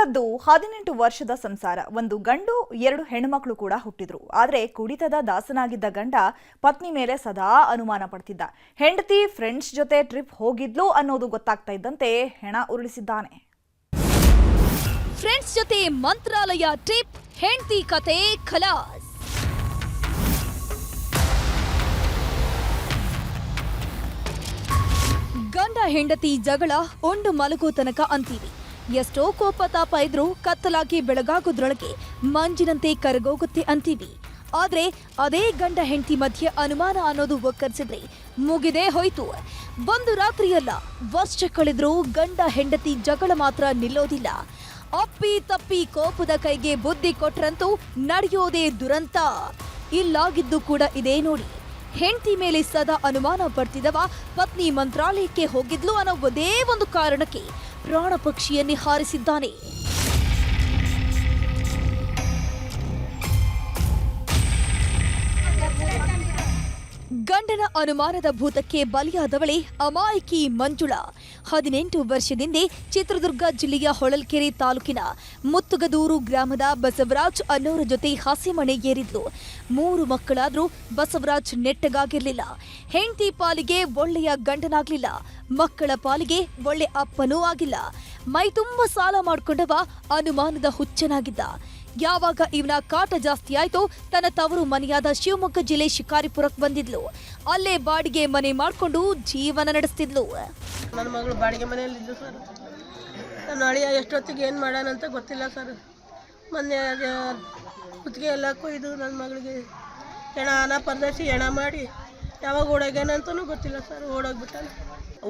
ಇವರದ್ದು ಹದಿನೆಂಟು ವರ್ಷದ ಸಂಸಾರ. ಒಂದು ಗಂಡು, ಎರಡು ಹೆಣ್ಮಕ್ಳು ಕೂಡ ಹುಟ್ಟಿದ್ರು. ಆದರೆ ಕುಡಿತದ ದಾಸನಾಗಿದ್ದ ಗಂಡ ಪತ್ನಿ ಮೇಲೆ ಸದಾ ಅನುಮಾನ ಪಡ್ತಿದ್ದ. ಹೆಂಡತಿ ಫ್ರೆಂಡ್ಸ್ ಜೊತೆ ಟ್ರಿಪ್ ಹೋಗಿದ್ಲು ಅನ್ನೋದು ಗೊತ್ತಾಗ್ತಾ ಇದ್ದಂತೆ ಹೆಣ ಉರುಳಿಸಿದ್ದಾನೆ. ಫ್ರೆಂಡ್ಸ್ ಜೊತೆ ಮಂತ್ರಾಲಯ ಟ್ರಿಪ್ ಹೆಂಡತಿ ಕತೆ ಖಲಾಸ್. ಗಂಡ, ಹೆಂಡತಿ ಜಗಳ ಒಂದು ಮಲಗೋ ತನಕ ಅಂತೀವಿ. ಎಷ್ಟೋ ಕೋಪ ತಾಪ ಇದ್ರೂ ಕತ್ತಲಾಗಿ ಬೆಳಗಾಗೋದ್ರೊಳಗೆ ಮಂಜಿನಂತೆ ಕರಗೋಗುತ್ತೆ ಅಂತೀವಿ. ಆದ್ರೆ ಅದೇ ಗಂಡ ಹೆಂಡತಿ ಮಧ್ಯೆ ಅನುಮಾನ ಅನ್ನೋದು ಒಕ್ಕರ್ಸಿದ್ರೆ ಮುಗಿದೇ ಹೋಯ್ತು. ಒಂದು ರಾತ್ರಿಯಲ್ಲ, ವರ್ಷ ಕಳೆದ್ರೂ ಗಂಡ ಹೆಂಡತಿ ಜಗಳ ಮಾತ್ರ ನಿಲ್ಲೋದಿಲ್ಲ. ಅಪ್ಪಿ ತಪ್ಪಿ ಕೋಪದ ಕೈಗೆ ಬುದ್ಧಿ ಕೊಟ್ರಂತೂ ನಡೆಯೋದೇ ದುರಂತ. ಇಲ್ಲಾಗಿದ್ದು ಕೂಡ ಇದೇ ನೋಡಿ. ಹೆಂಡತಿ ಮೇಲೆ ಸದಾ ಅನುಮಾನ ಬರ್ತಿದವ, ಪತ್ನಿ ಮಂತ್ರಾಲಯಕ್ಕೆ ಹೋಗಿದ್ಲು ಅನ್ನೋ ಒಂದೇ ಒಂದು ಕಾರಣಕ್ಕೆ ಪ್ರಾಣ ಪಕ್ಷಿಯನ್ನೇ ಹಾರಿಸಿದ್ದಾನೆ. ಗಂಡನ ಅನುಮಾನದ ಭೂತಕ್ಕೆ ಬಲಿಯಾದವಳೆ ಅಮಾಯಕಿ ಮಂಜುಳಾ. ಹದಿನೆಂಟು ವರ್ಷದಿಂದೆ ಚಿತ್ರದುರ್ಗ ಜಿಲ್ಲೆಯ ಹೊಳಲ್ಕೆರೆ ತಾಲೂಕಿನ ಮುತ್ತುಗದೂರು ಗ್ರಾಮದ ಬಸವರಾಜ್ ಅನ್ನೋರ ಜೊತೆ ಹಸಿಮಣೆ ಏರಿದ್ಲು. ಮೂರು ಮಕ್ಕಳಾದರೂ ಬಸವರಾಜ್ ನೆಟ್ಟಗಾಗಿರಲಿಲ್ಲ. ಹೆಂಡತಿ ಪಾಲಿಗೆ ಒಳ್ಳೆಯ ಗಂಡನಾಗಲಿಲ್ಲ. ಮಕ್ಕಳ ಪಾಲಿಗೆ ಒಳ್ಳೆ ಅಪ್ಪನೂ ಆಗಿಲ್ಲ. ಮೈತುಂಬ ಸಾಲ ಮಾಡಿಕೊಂಡವ ಅನುಮಾನದ ಹುಚ್ಚನಾಗಿದ್ದ. ಯಾವಾಗ ಇವನ ಕಾಟ ಜಾಸ್ತಿ ಆಯ್ತೋ ತನ್ನ ತವರು ಮನೆಯಾದ ಶಿವಮೊಗ್ಗ ಜಿಲ್ಲೆ ಶಿಕಾರಿಪುರಕ್ಕೆ ಬಂದಿದ್ಲು. ಅಲ್ಲೇ ಬಾಡಿಗೆ ಮನೆ ಮಾಡಿಕೊಂಡು ಜೀವನ ನಡೆಸ್ತಿದ್ಲು. ನನ್ನ ಮಗಳು ಬಾಡಿಗೆ ಮನೆಯಲ್ಲಿದ್ದು ಸರ್. ನನ್ನ ಅಳಿಯ ಎಷ್ಟೊತ್ತಿಗೆ ಏನು ಮಾಡ್ಯಾನಂತ ಗೊತ್ತಿಲ್ಲ ಸರ್. ಮೊನ್ನೆ ಕುತ್ತಿಗೆ ಎಲ್ಲ ಕೊಯ್ದು ನನ್ನ ಮಗಳಿಗೆ ಹೆಣ ಹಣ ಪರದೇಶಿ ಹೆಣ ಮಾಡಿ ಯಾವಾಗ ಓಡೋಗ್ಯಾನಂತನೂ ಗೊತ್ತಿಲ್ಲ ಸರ್. ಓಡೋಗ್ಬಿಟ್ಟಾನ.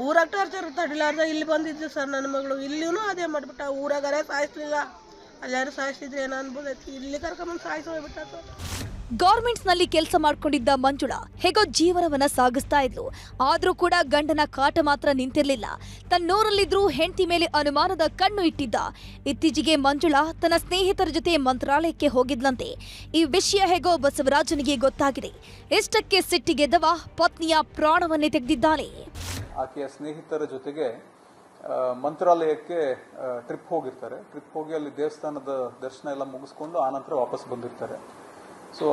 ಊರಾಗ ಟಾರ್ಚರ್ ತಡಿಲಾರ್ದ ಇಲ್ಲಿ ಬಂದಿದ್ದು ಸರ್ ನನ್ನ ಮಗಳು. ಇಲ್ಲಿನೂ ಅದೇ ಮಾಡಿಬಿಟ್ಟ. ಊರಾಗರೇ ಸಾಯಿಸ್ಲಿಲ್ಲ. ಅಲ್ಲಾರು ಸಾಯಿಸಿದ್ರೆ ಏನೋ ಅನ್ಬೋದೈತಿ? ಇಲ್ಲಿ ಕರ್ಕೊಂಬಂದು ಸಾಯಿಸಿ ಹೋಗ್ಬಿಟ್ಟ ಕೆಲಸ ಮಾಡ್ಕೊಂಡಿದ್ದ ಮಂಜುಳ ಹೇಗೋ ಜೀವನವನ್ನ ಸಾಗಿಸ್ತಾ ಇದ್ಲು. ಆದ್ರೂ ಕೂಡ ಗಂಡನ ಕಾಟ ಮಾತ್ರ ನಿಂತಿರ್ಲಿಲ್ಲ. ತನ್ನೂರಲ್ಲಿದ್ರೂ ಹೆಂಡತಿ ಮೇಲೆ ಅನುಮಾನದ ಕಣ್ಣು ಇಟ್ಟಿದ್ದ. ಇತ್ತೀಚೆಗೆ ಮಂಜುಳಾ ತನ್ನ ಸ್ನೇಹಿತರ ಜೊತೆ ಮಂತ್ರಾಲಯಕ್ಕೆ ಹೋಗಿದ್ಲಂತೆ. ಈ ವಿಷಯ ಹೇಗೋ ಬಸವರಾಜನಿಗೆ ಗೊತ್ತಾಗಿದೆ. ಇಷ್ಟಕ್ಕೆ ಸಿಟ್ಟಿಗೆದ್ದವ ಪತ್ನಿಯ ಪ್ರಾಣವನ್ನೇ ತೆಗೆದಿದ್ದಾನೆ ಆಕೆಯ ಸ್ನೇಹಿತರ ಜೊತೆಗೆ ಮಂತ್ರಾಲಯಕ್ಕೆ ಟ್ರಿಪ್ ಹೋಗಿರ್ತಾರೆ. ಟ್ರಿಪ್ ಹೋಗಿ ಅಲ್ಲಿ ದೇವಸ್ಥಾನದ ದರ್ಶನ ಎಲ್ಲ ಮುಗಿಸ್ಕೊಂಡು ಆನಂತರ ವಾಪಸ್ ಬಂದಿರ್ತಾರೆ. ಸೊ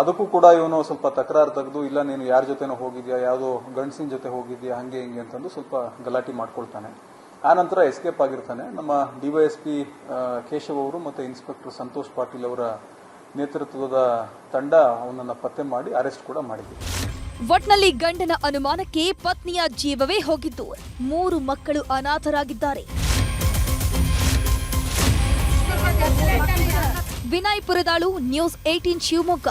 ಅದಕ್ಕೂ ಕೂಡ ಇವನು ಸ್ವಲ್ಪ ತಕರಾರು ತೆಗೆದು, ಇಲ್ಲ, ನೀನು ಯಾರ ಜೊತೆನೋ ಹೋಗಿದ್ಯಾ? ಯಾವುದೋ ಗಂಡಸಿನ ಜೊತೆ ಹೋಗಿದ್ಯಾ? ಹಂಗೆ, ಹಿಂಗೆ ಅಂತಂದು ಸ್ವಲ್ಪ ಗಲಾಟೆ ಮಾಡ್ಕೊಳ್ತಾನೆ. ಆನಂತರ ಎಸ್ಕೇಪ್ ಆಗಿರ್ತಾನೆ. ನಮ್ಮ ಡಿವೈಎಸ್ಪಿ ಕೇಶವ್ ಅವರು ಮತ್ತು ಇನ್ಸ್ಪೆಕ್ಟರ್ ಸಂತೋಷ್ ಪಾಟೀಲ್ ಅವರ ನೇತೃತ್ವದ ತಂಡ ಅವನನ್ನು ಪತ್ತೆ ಮಾಡಿ ಅರೆಸ್ಟ್ ಕೂಡ ಮಾಡಿದೆ ಒಟ್ನಲ್ಲಿ ಗಂಡನ ಅನುಮಾನಕ್ಕೆ ಪತ್ನಿಯ ಜೀವವೇ ಹೋಗಿದ್ದು. ಮೂರು ಮಕ್ಕಳು ಅನಾಥರಾಗಿದ್ದಾರೆ. Vinay Puradalu news eighteen Shivamogga.